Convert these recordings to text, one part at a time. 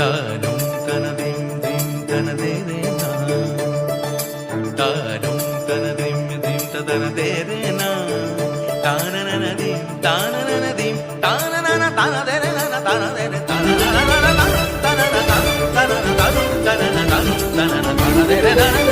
தானும் தனதேந்திம் தனதேரேனா தானும் தனதிம் திம் தனதேரேனா தானனனதிம் தானனனதிம் தானனன தானதேரேனா தானதேரே தானனன தானதேரே தானதேரே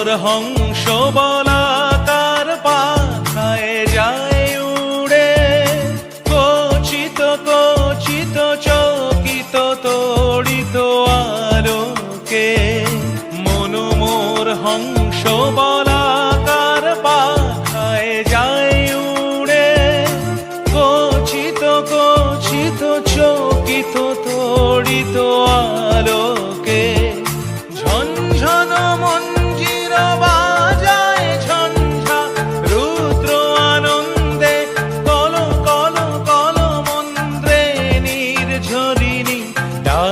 মনোমোর হংস বলাকার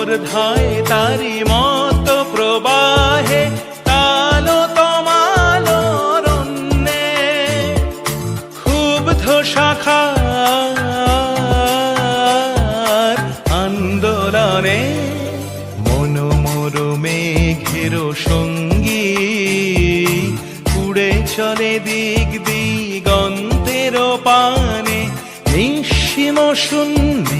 মনোমোর ধায় তারি মত প্রবাহে তালো তমালো রণ্যে ক্ষুব্ধ শাখার আন্দোলনে মনোমোর মেঘের সঙ্গী উড়ে চলে দিক দিগন্তের পানে নিঃসীম শূন্যে